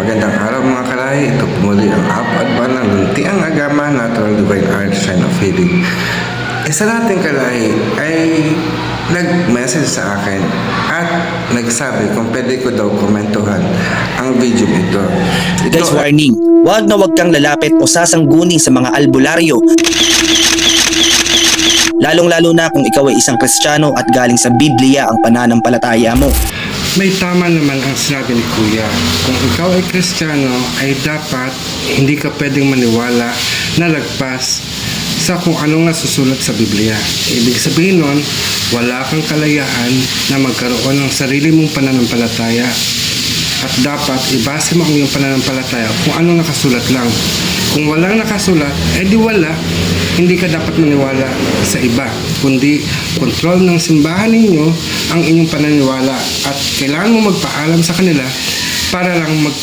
Magandang araw mga kalay. Ito po muli ang apad ba ng luntiang agama natural divine art sign of healing. Isa nating kalay ay nag-message sa akin at nagsabi kung pwede ko daw komentuhan ang video ito. Ito Guys, warning. Huwag na huwag kang lalapit o sasangguni sa mga albularyo. Lalong-lalo na kung ikaw ay isang kristyano at galing sa Biblia ang pananampalataya mo. May tama naman ang sinabi ni Kuya. Kung ikaw ay kristyano, ay dapat hindi ka pwedeng maniwala na lagpas sa kung ano nga susulat sa Biblia. Ibig sabihin nun, wala kang kalayaan na magkaroon ng sarili mong pananampalataya at dapat ibase mo ang iyong pananampalataya kung ano nakasulat lang. Kung walang nakasulat, eh di wala. Hindi ka dapat maniwala sa iba, kundi kontrol ng simbahan ninyo ang inyong pananiwala at kailangan mo magpaalam sa kanila para lang mag,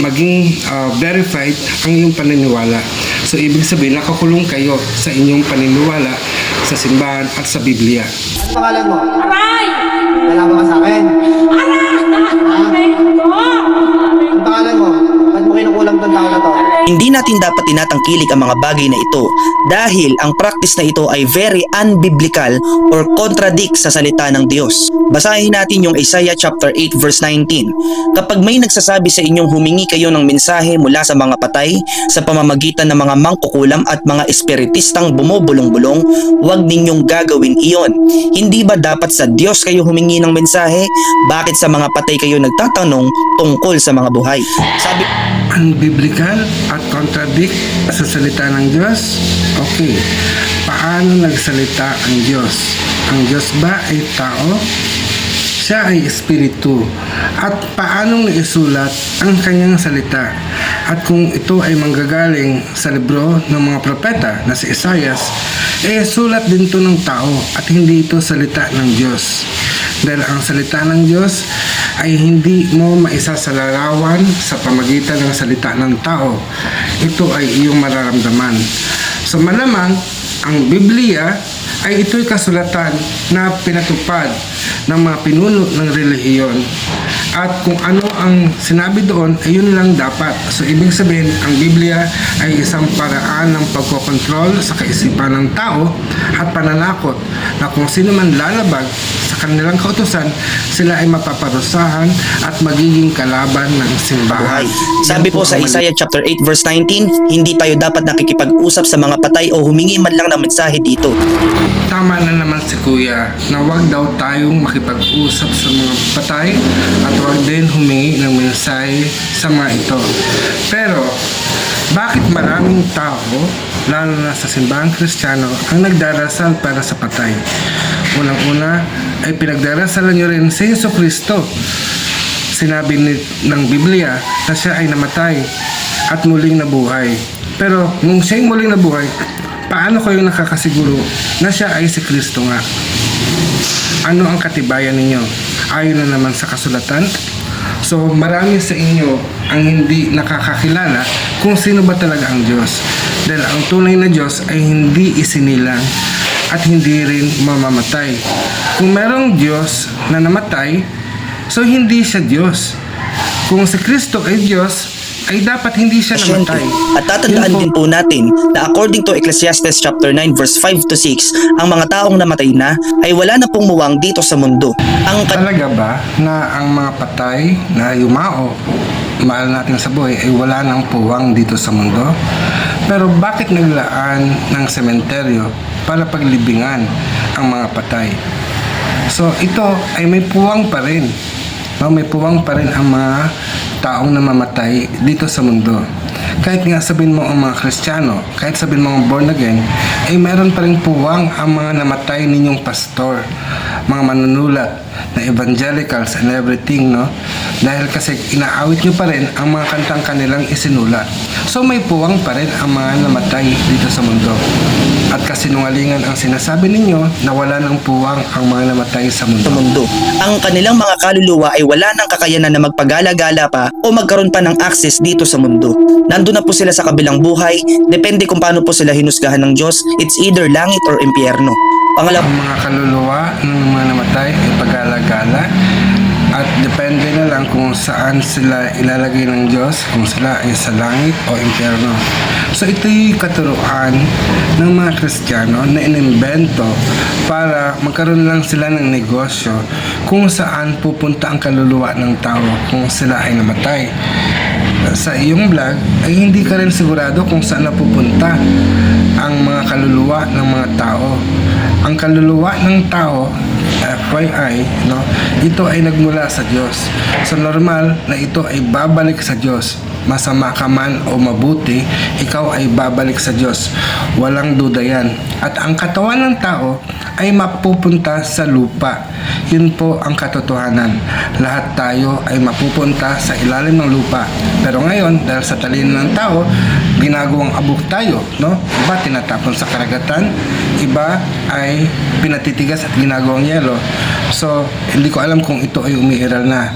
maging ah, verified ang iyong paniniwala. So ibig sabihin, nakakulong kayo sa inyong paniniwala sa simbahan at sa Biblia. Ano pangalan mo? Aray! Kalaban ka sa akin. Aray ko! Ano pangalan mo? Ba't mo kinukulam tong tao na to? Hindi natin dapat tinatangkilik ang mga bagay na ito dahil ang practice na ito ay very unbiblical or contradict sa salita ng Diyos. Basahin natin yung Isaiah chapter 8 verse 19. Kapag may nagsasabi sa inyong humingi kayo ng mensahe mula sa mga patay sa pamamagitan ng mga mangkukulam at mga espiritistang bumubulong-bulong, huwag ninyong gagawin iyon. Hindi ba dapat sa Diyos kayo humingi ng mensahe? Bakit sa mga patay kayo nagtatanong tungkol sa mga buhay? Sabi unbiblical at contradict sa salita ng Diyos? Okay. Paano nagsalita ang Diyos? Ang Diyos ba ay tao? Siya ay espiritu. At paanong naisulat ang kanyang salita? At kung ito ay manggagaling sa libro ng mga propeta na si Isaias, eh sulat din to ng tao at hindi ito salita ng Diyos. Dahil ang salita ng Diyos ay hindi mo maisasalarawan sa pamagitan ng salita ng tao. Ito ay iyong mararamdaman. So malamang, ang Biblia ay ito'y kasulatan na pinatupad ng mga pinuno ng relihiyon. At kung ano ang sinabi doon, ay yun lang dapat. So ibig sabihin, ang Biblia ay isang paraan ng pagkokontrol sa kaisipan ng tao at pananakot na kung sino man lalabag kanilang kautusan, sila ay mapaparusahan at magiging kalaban ng simbahan. buhay. Sabi po sa Isaiah chapter 8 verse 19, hindi tayo dapat nakikipag-usap sa mga patay o humingi man lang ng mensahe dito. Tama na naman si Kuya na wag daw tayong makipag-usap sa mga patay at wag din humingi ng mensahe sa mga ito. Pero, bakit maraming tao, lalo na sa simbahang kristyano, ang nagdarasal para sa patay? Unang-una ay pinagdarasalan nyo rin si Yeso Kristo. Sinabi ni, ng Biblia na siya ay namatay at muling nabuhay. Pero nung siya ay muling nabuhay, paano kayo nakakasiguro na siya ay si Kristo nga? Ano ang katibayan ninyo? Ayon na naman sa kasulatan? So marami sa inyo ang hindi nakakakilala kung sino ba talaga ang Diyos. Dahil ang tunay na Diyos ay hindi isinilang at hindi rin mamamatay. Kung merong Diyos na namatay, so hindi siya Diyos. Kung si Kristo ay Diyos, ay dapat hindi siya namatay. At tatandaan din po natin na according to Ecclesiastes chapter 9 verse 5 to 6, ang mga taong namatay na ay wala na pong muwang dito sa mundo. Ang Talaga ba na ang mga patay na yumao, mahal natin sa buhay, ay wala ng puwang dito sa mundo? Pero bakit naglaan ng sementeryo para paglibingan ang mga patay? So ito ay may puwang pa rin. No, may puwang pa rin ang mga taong namamatay dito sa mundo. Kahit nga sabihin mo ang mga Kristiyano, kahit sabihin mo ang born again, ay meron pa rin puwang ang mga namatay ninyong pastor, mga manunulat na evangelicals and everything, no? Dahil kasi inaawit nyo pa rin ang mga kantang kanilang isinulat. So may puwang pa rin ang mga namatay dito sa mundo. At kasinungalingan ang sinasabi ninyo na wala ng puwang ang mga namatay sa mundo. sa mundo. Ang kanilang mga kaluluwa ay wala ng kakayanan na magpagala-gala pa o magkaroon pa ng access dito sa mundo. Nandun na po sila sa kabilang buhay, depende kung paano po sila hinusgahan ng Diyos, it's either langit or impyerno. Pangalawa, ang mga kaluluwa ng mga namatay ay pagala-gala at Depende na lang kung saan sila ilalagay ng Diyos, kung sila ay sa langit o impyerno. So ito'y katuruan ng mga Kristiyano na inimbento para magkaroon lang sila ng negosyo kung saan pupunta ang kaluluwa ng tao kung sila ay namatay. Sa iyong vlog ay hindi ka rin sigurado kung saan napupunta ang mga kaluluwa ng mga tao. Ang kaluluwa ng tao FYI, no, ito ay nagmula sa Diyos. So normal na ito ay babalik sa Diyos. Masama ka man o mabuti, ikaw ay babalik sa Diyos. Walang duda yan. At ang katawan ng tao ay mapupunta sa lupa. Yun po ang katotohanan. Lahat tayo ay mapupunta sa ilalim ng lupa. Pero ngayon, dahil sa talino ng tao, ginagawang abok tayo, no? Iba tinatapon sa karagatan, iba ay pinatitigas at ginagawang yelo. So, hindi ko alam kung ito ay umiiral na.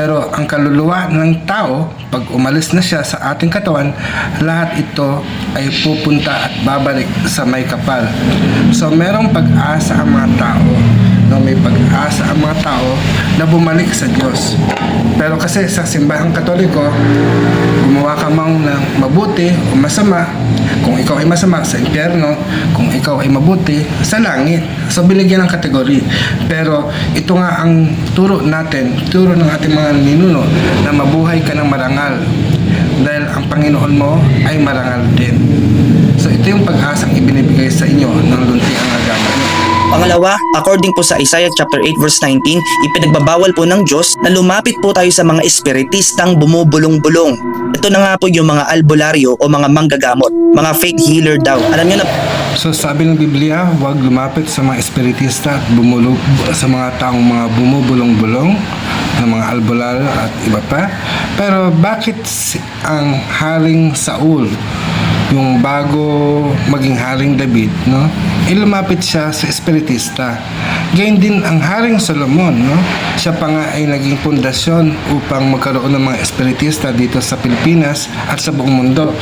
Pero ang kaluluwa ng tao, pag umalis na siya sa ating katawan, lahat ito ay pupunta at babalik sa may kapal. So, merong pag-asa ang mga tao no, may pag-asa ang mga tao na bumalik sa Diyos. Pero kasi sa simbahang katoliko, gumawa ka mang ng mabuti o masama, kung ikaw ay masama sa impyerno, kung ikaw ay mabuti sa langit. So binigyan ng kategory. Pero ito nga ang turo natin, turo ng ating mga ninuno na mabuhay ka ng marangal. Dahil ang Panginoon mo ay marangal din. So ito yung pag-asang ibinibigay sa inyo ng lunti ang agama. Pangalawa, according po sa Isaiah chapter 8 verse 19, ipinagbabawal po ng Diyos na lumapit po tayo sa mga espiritistang bumubulong-bulong. Ito na nga po yung mga albularyo o mga manggagamot, mga faith healer daw. Alam niyo na So sabi ng Biblia, huwag lumapit sa mga espiritista at bumulog sa mga taong mga bumubulong-bulong ng mga albularyo at iba pa. Pero bakit ang Haring Saul, yung bago maging Haring David, no? Ilumapit siya sa espiritista. Gayun din ang Haring Solomon, no? Siya pa nga ay naging pundasyon upang magkaroon ng mga espiritista dito sa Pilipinas at sa buong mundo.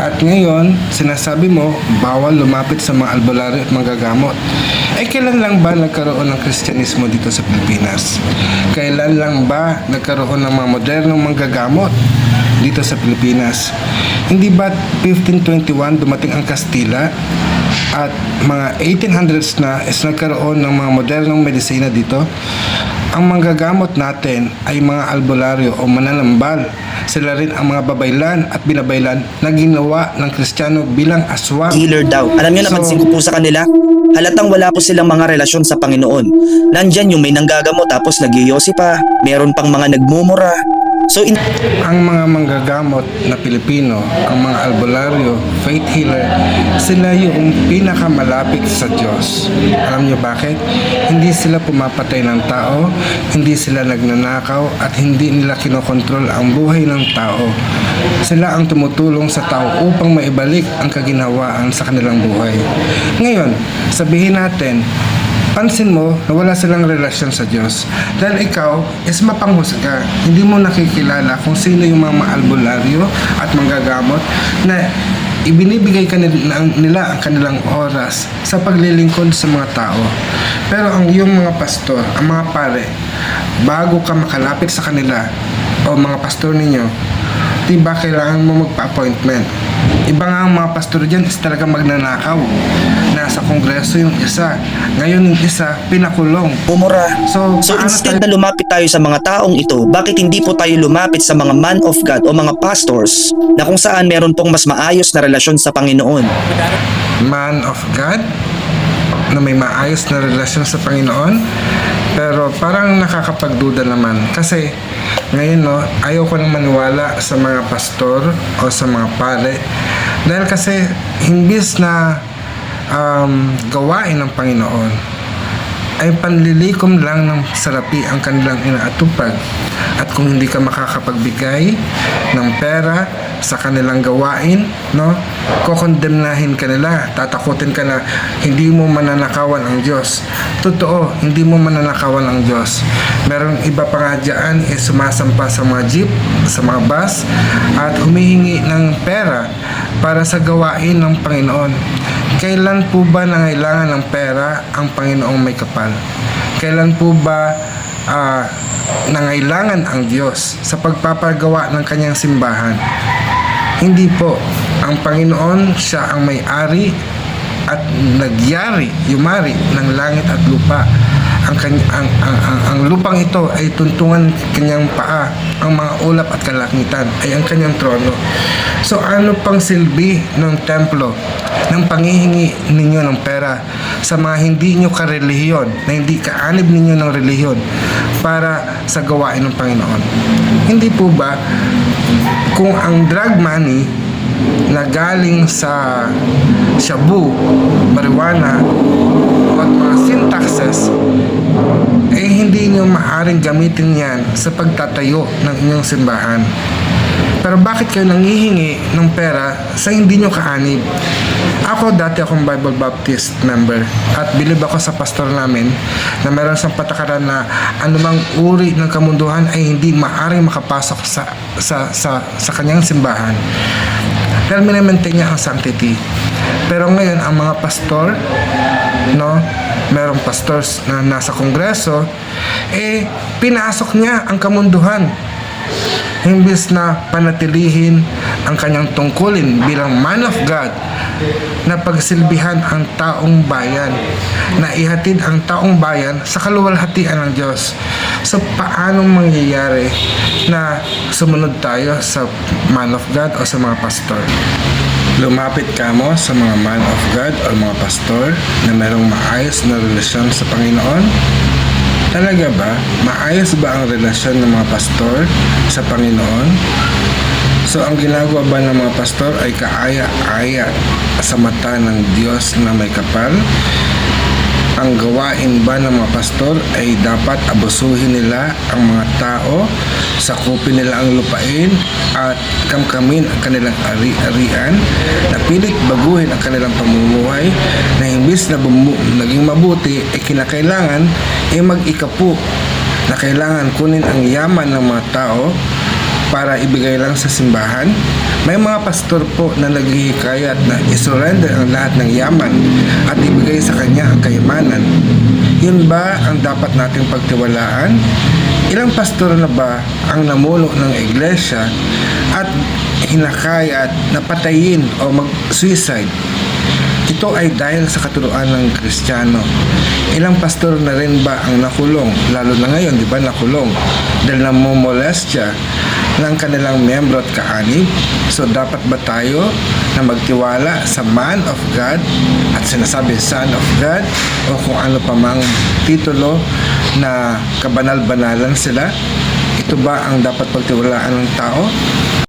At ngayon, sinasabi mo, bawal lumapit sa mga albularyo at manggagamot. Eh, kailan lang ba nagkaroon ng Kristyanismo dito sa Pilipinas? Kailan lang ba nagkaroon ng mga modernong manggagamot dito sa Pilipinas? Hindi ba 1521 dumating ang Kastila at mga 1800s na is nagkaroon ng mga modernong medisina dito? Ang manggagamot natin ay mga albularyo o mananambal. Sila rin ang mga babaylan at binabaylan na ginawa ng Kristiyano bilang aswang. healer daw. Alam niyo napansin ko po sa kanila, halatang wala po silang mga relasyon sa Panginoon. Nandyan yung may nanggagamot tapos nagyoyosi pa, meron pang mga nagmumura. So in- ang mga manggagamot na Pilipino, ang mga albularyo, faith healer, sila yung pinakamalapit sa Diyos. Alam niyo bakit? Hindi sila pumapatay ng tao, hindi sila nagnanakaw, at hindi nila kinokontrol ang buhay ng tao. Sila ang tumutulong sa tao upang maibalik ang kaginhawaan sa kanilang buhay. Ngayon, sabihin natin, pansin mo na wala silang relasyon sa Diyos. Dahil ikaw is mapanghusga. Hindi mo nakikilala kung sino yung mga maalbularyo at manggagamot na ibinibigay ka nila, ang kanilang oras sa paglilingkod sa mga tao. Pero ang iyong mga pastor, ang mga pare, bago ka makalapit sa kanila o mga pastor ninyo, di ba kailangan mo magpa-appointment? Iba nga ang mga pastor dyan is talaga magnanakaw. Nasa kongreso yung isa. Ngayon yung isa, pinakulong. bumura. So, So instead tayo- na lumapit tayo sa mga taong ito, bakit hindi po tayo lumapit sa mga man of God o mga pastors na kung saan meron pong mas maayos na relasyon sa Panginoon? man of God na may maayos na relasyon sa Panginoon pero parang nakakapagduda naman kasi ngayon no ayaw ko nang maniwala sa mga pastor o sa mga pare dahil kasi himbis na um, gawain ng Panginoon ay panlilikom lang ng salapi ang kanilang inaatupag. At kung hindi ka makakapagbigay ng pera sa kanilang gawain, no, kokondemnahin ka nila, tatakutin ka na hindi mo mananakawan ang Diyos. Totoo, hindi mo mananakawan ang Diyos. Meron iba pa nga dyan, eh, sumasampa sa mga jeep, sa mga bus, at humihingi ng pera para sa gawain ng Panginoon. Kailan po ba nangailangan ng pera ang Panginoong may kapal? Kailan po ba ah, nangailangan ang Diyos sa pagpapagawa ng kanyang simbahan. Hindi po. Ang Panginoon, siya ang may-ari at nagyari, yumari ng langit at lupa. Ang, ang, ang, ang, ang lupang ito ay tuntungan kanyang paa. Ang mga ulap at kalakitan ay ang kanyang trono. So ano pang silbi ng templo ng panghihingi ninyo ng pera sa mga hindi nyo karelihiyon, na hindi kaanib ninyo ng relihiyon para sa gawain ng Panginoon? Hindi po ba kung ang drug money na galing sa shabu, marijuana, at mga sin taxes, eh hindi nyo maaaring gamitin yan sa pagtatayo ng inyong simbahan. Pero bakit kayo nangihingi ng pera sa hindi nyo kaanib? Ako dati akong Bible Baptist member at bilib ako sa pastor namin na meron siyang patakaran na anumang uri ng kamunduhan ay hindi maaring makapasok sa sa sa, sa kanyang simbahan. Dahil minamaintain niya ang sanctity. Pero ngayon ang mga pastor no merong pastors na nasa kongreso eh pinasok niya ang kamunduhan imbis na panatilihin ang kanyang tungkulin bilang man of God na pagsilbihan ang taong bayan na ihatid ang taong bayan sa kaluwalhatian ng Diyos. So paano mangyayari na sumunod tayo sa man of God o sa mga pastor? Lumapit ka mo sa mga man of God o mga pastor na merong maayos na relasyon sa Panginoon Talaga ba? Maayos ba ang relasyon ng mga pastor sa Panginoon? So ang ginagawa ba ng mga pastor ay kaaya-aya sa mata ng Diyos na may kapal? Ang gawain ba ng mga pastor ay dapat abusuhin nila ang mga tao, sakupin nila ang lupain at kamkamin ang kanilang ari-arian, na pilit baguhin ang kanilang pamumuhay na imbis na naging mabuti ay kinakailangan ay mag-ikapu. Na kailangan kunin ang yaman ng mga tao para ibigay lang sa simbahan. May mga pastor po na naghihikayat na isurrender ang lahat ng yaman at ibigay sa kanya ang kayamanan. Yun ba ang dapat nating pagtiwalaan? Ilang pastor na ba ang namuno ng iglesia at hinakayat na patayin o mag-suicide? Ito ay dahil sa katuruan ng Kristiyano. Ilang pastor na rin ba ang nakulong, lalo na ngayon, di ba, nakulong, dahil namomolestya ng kanilang membro at kaanib? So, dapat ba tayo na magtiwala sa man of God at sinasabi son of God o kung ano pa mang titulo na kabanal-banalan sila? Ito ba ang dapat pagtiwalaan ng tao?